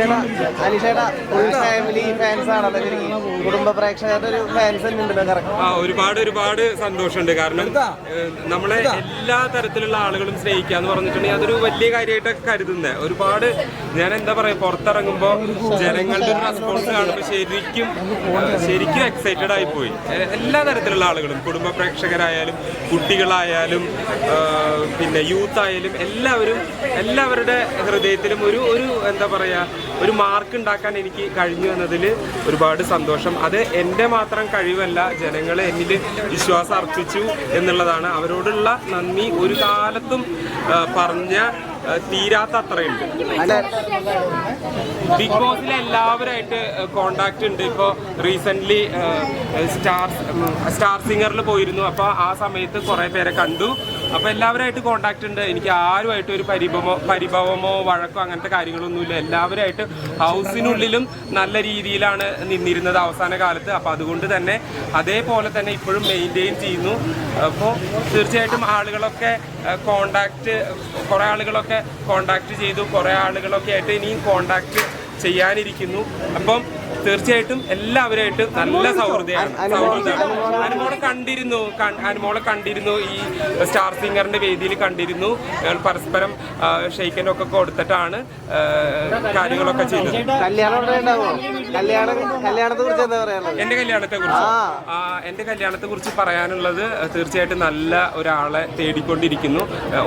അനീഷേട്ട അനീഷേട്ട full family fans ആണല്ലോ ശരിക്കും കുടുംബ പ്രേക്ഷകരുടെ ഒരു ഫാൻസ് തന്നെ ഉണ്ടല്ലോ കറക്റ്റ് ആ ഒരുപാട് ഒരുപാട് സന്തോഷമുണ്ട്. കാരണം ഏഹ്, നമ്മളെ എല്ലാ തരത്തിലുള്ള ആളുകളും സ്നേഹിക്കുക എന്ന് പറഞ്ഞിട്ടുണ്ടെങ്കിൽ അതൊരു വലിയ കാര്യമായിട്ടൊക്കെ കരുതുന്നത് ഒരുപാട് ഞാൻ എന്താ പറയാ പുറത്തിറങ്ങുമ്പോൾ ജനങ്ങളുടെ ഒരു റെസ്പോൺസ് കാണുമ്പോൾ ശരിക്കും ഏഹ്, ശരിക്കും എക്സൈറ്റഡ് ആയി പോയി ഏഹ്, എല്ലാ തരത്തിലുള്ള ആളുകളും കുടുംബ പ്രേക്ഷകരായാലും കുട്ടികളായാലും ഏഹ്, പിന്നെ യൂത്ത് ആയാലും എല്ലാവരും എല്ലാവരുടെ ഹൃദയത്തിലും ഒരു ഒരു എന്താ പറയാ ഒരു മാർക്ക് ഉണ്ടാക്കാൻ എനിക്ക് കഴിഞ്ഞു എന്നതിൽ ഒരുപാട് സന്തോഷം. അത് എന്റെ മാത്രം കഴിവല്ല ജനങ്ങൾ എന്നിൽ വിശ്വാസം അർപ്പിച്ചു എന്നുള്ളതാണ്. അവരോടുള്ള നന്ദി ഒരു കാലത്തും പറഞ്ഞ തീരാത്ത അത്രയുണ്ട്. ബിഗ് ബോസിലെ എല്ലാവരുമായിട്ട് കോണ്ടാക്ട് ഉണ്ട്. ഇപ്പോൾ റീസെന്റ്ലി സ്റ്റാർ സ്റ്റാർ സിംഗറിൽ പോയിരുന്നു. അപ്പോൾ ആ സമയത്ത് കുറേ പേരെ കണ്ടു. അപ്പോൾ എല്ലാവരുമായിട്ട് കോണ്ടാക്ട് ഉണ്ട്. എനിക്ക് ആരുമായിട്ട് ഒരു പരിഭവമോ പരിഭവമോ വഴക്കോ അങ്ങനത്തെ കാര്യങ്ങളൊന്നുമില്ല. എല്ലാവരുമായിട്ട് ഹൗസിനുള്ളിലും നല്ല രീതിയിലാണ് നിന്നിരുന്നത് അവസാന കാലത്ത്. അപ്പോൾ അതുകൊണ്ട് തന്നെ അതേപോലെ തന്നെ ഇപ്പോഴും മെയിന്റെയിൻ ചെയ്യുന്നു. അപ്പോൾ തീർച്ചയായിട്ടും ആളുകളൊക്കെ കോണ്ടാക്ട് കുറേ ആളുകളൊക്കെ കോണ്ടാക്ട് ചെയ്തു. കുറേ ആളുകളൊക്കെ ആയിട്ട് ഇനിയും കോണ്ടാക്ട് ചെയ്യാനിരിക്കുന്നു. അപ്പം തീർച്ചയായിട്ടും എല്ലാവരുമായിട്ടും നല്ല സൗഹൃദമാണ് സൗഹൃദമാണ് അനുമോളെ കണ്ടിരുന്നു അനുമോളെ കണ്ടിരുന്നു ഈ സ്റ്റാർ സിംഗറിന്റെ വേദിയിൽ കണ്ടിരുന്നു. ഞങ്ങൾ പരസ്പരം ഒക്കെ കൊടുത്തിട്ടാണ് കാര്യങ്ങളൊക്കെ ചെയ്തത്. എന്റെ കല്യാണത്തെ കുറിച്ച് ആ. എന്റെ കല്യാണത്തെ കുറിച്ച് പറയാനുള്ളത് തീർച്ചയായിട്ടും നല്ല ഒരാളെ തേടിക്കൊണ്ടിരിക്കുന്നു.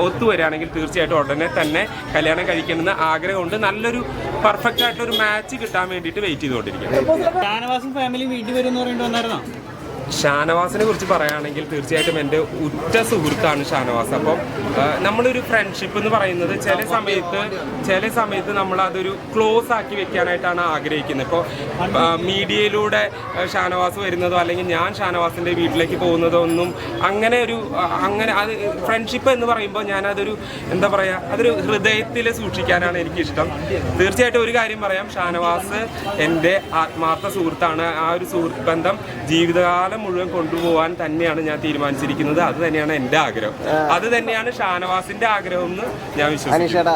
ഒത്തുവരാണെങ്കിൽ തീർച്ചയായിട്ടും ഉടനെ തന്നെ കല്യാണം കഴിക്കണമെന്ന് ആഗ്രഹമുണ്ട്. നല്ലൊരു പെർഫെക്റ്റ് ആയിട്ടുള്ള ഒരു മാച്ച് കിട്ടാൻ വേണ്ടിയിട്ട് വെയിറ്റ് ചെയ്തുകൊണ്ടിരിക്കുകയാണ്. ഫാമിലി വീട്ടിൽ വരും എന്ന് പറഞ്ഞിട്ട് വന്നായിരുന്നോ? ഷാനവാസിനെ കുറിച്ച് പറയുകയാണെങ്കിൽ തീർച്ചയായിട്ടും എന്റെ ഉറ്റ സുഹൃത്താണ് ഷാനവാസ്. അപ്പം നമ്മളൊരു ഫ്രണ്ട്ഷിപ്പ് എന്ന് പറയുന്നത് ചില സമയത്ത് ചില സമയത്ത് നമ്മൾ അതൊരു ക്ലോസ് ആക്കി വെക്കാനായിട്ടാണ് ആഗ്രഹിക്കുന്നത്. ഇപ്പോൾ മീഡിയയിലൂടെ ഷാനവാസ് വരുന്നതോ അല്ലെങ്കിൽ ഞാൻ ഷാനവാസിന്റെ വീട്ടിലേക്ക് പോകുന്നതോ ഒന്നും അങ്ങനെ ഒരു അങ്ങനെ അത് ഫ്രണ്ട്ഷിപ്പ് എന്ന് പറയുമ്പോൾ ഞാനതൊരു എന്താ പറയുക അതൊരു ഹൃദയത്തിൽ സൂക്ഷിക്കാനാണ് എനിക്കിഷ്ടം. തീർച്ചയായിട്ടും ഒരു കാര്യം പറയാം ഷാനവാസ് എന്റെ ആത്മാർത്ഥ സുഹൃത്താണ്. ആ ഒരു സുഹൃത്ത് ബന്ധം ജീവിതകാലം മുഴുവൻ കൊണ്ടുപോകാൻ തന്നെയാണ് ഞാൻ തീരുമാനിച്ചിരിക്കുന്നത്. അത് തന്നെയാണ് എന്റെ ആഗ്രഹം. അത് തന്നെയാണ് ഷാനവാസിന്റെ ആഗ്രഹം എന്ന് ഞാൻ വിശ്വസിക്കുന്നു.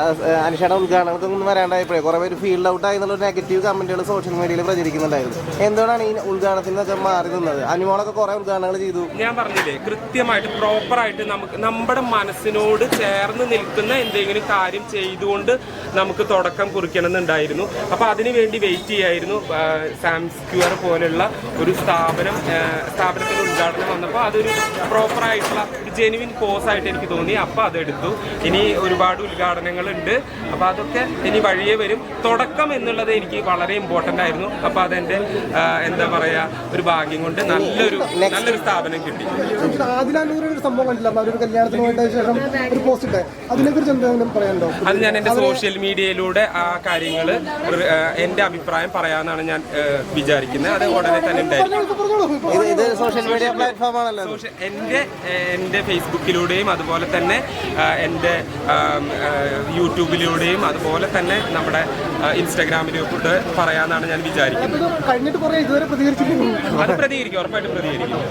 അനീഷേട്ട ഉദ്ഘാടനത്തിനൊന്നും വരാണ്ടായപ്പോഴേ കുറെ പേര് ഫീൽഡ് ഔട്ട് ആയി എന്നുള്ള നെഗറ്റീവ് കമന്റുകൾ സോഷ്യൽ മീഡിയയിൽ പ്രചരിക്കുന്നുണ്ടായിരുന്നു. എന്തുകൊണ്ടാണ് ഈ ഉദ്ഘാടനത്തിൽ നിന്നൊക്കെ മാറി നിന്നത്? അനുമോളൊക്കെ കുറെ ഉദ്ഘാടനങ്ങൾ ചെയ്തു. ഞാൻ പറഞ്ഞില്ലേ കൃത്യമായിട്ട് പ്രോപ്പർ ആയിട്ട് നമുക്ക് നമ്മുടെ മനസ്സിനോട് ചേർന്ന് നിൽക്കുന്ന എന്തെങ്കിലും കാര്യം ചെയ്തുകൊണ്ട് നമുക്ക് തുടക്കം കുറിക്കണമെന്നുണ്ടായിരുന്നു. അപ്പോൾ അതിനു വേണ്ടി വെയിറ്റ് ചെയ്യായിരുന്നു സാംസ്ക്യൂർ പോലുള്ള ഒരു സ്ഥാപനം ആ, സ്ഥാപനത്തിന്റെ ഉദ്ഘാടനം വന്നപ്പോൾ അതൊരു പ്രോപ്പറായിട്ടുള്ള ഒരു ജെനുവിൻ കോഴ്സ് ആയിട്ട് എനിക്ക് തോന്നി. അപ്പോൾ അതെടുത്തു ഇനി ഒരുപാട് ഉദ്ഘാടനങ്ങളുണ്ട്. അപ്പോൾ അതൊക്കെ ഇനി വഴിയേ വരും. തുടക്കം എന്നുള്ളത് എനിക്ക് വളരെ ഇമ്പോർട്ടന്റ് ആയിരുന്നു. അപ്പോൾ അതെന്റെ എന്താ പറയുക ഒരു ഭാഗ്യം കൊണ്ട് നല്ലൊരു നല്ലൊരു സ്ഥാപനം കിട്ടി. അത് ഞാൻ എന്റെ സോഷ്യൽ മീഡിയയിലൂടെ ആ കാര്യങ്ങൾ എന്റെ അഭിപ്രായം പറയാമെന്നാണ് ഞാൻ വിചാരിക്കുന്നത്. അത് ഉടനെ തന്നെ ഉണ്ടായിരിക്കും. ഇത് സോഷ്യൽ മീഡിയ പ്ലാറ്റ്ഫോം ആണല്ലോ എന്റെ എന്റെ ഫേസ്ബുക്കിലൂടെയും അതുപോലെ തന്നെ എന്റെ എന്റെ യൂട്യൂബിലൂടെയും അതുപോലെ തന്നെ നമ്മുടെ ഇൻസ്റ്റാഗ്രാമിലും കൂടെ പറയാന്നാണ് ഞാൻ വിചാരിക്കുന്നത്. കഴിഞ്ഞിട്ട് കുറെ ഇതുവരെ പ്രതികരിച്ചിട്ടുണ്ട് അത് പ്രതികരിക്കും ഉറപ്പായിട്ടും പ്രതികരിക്കും.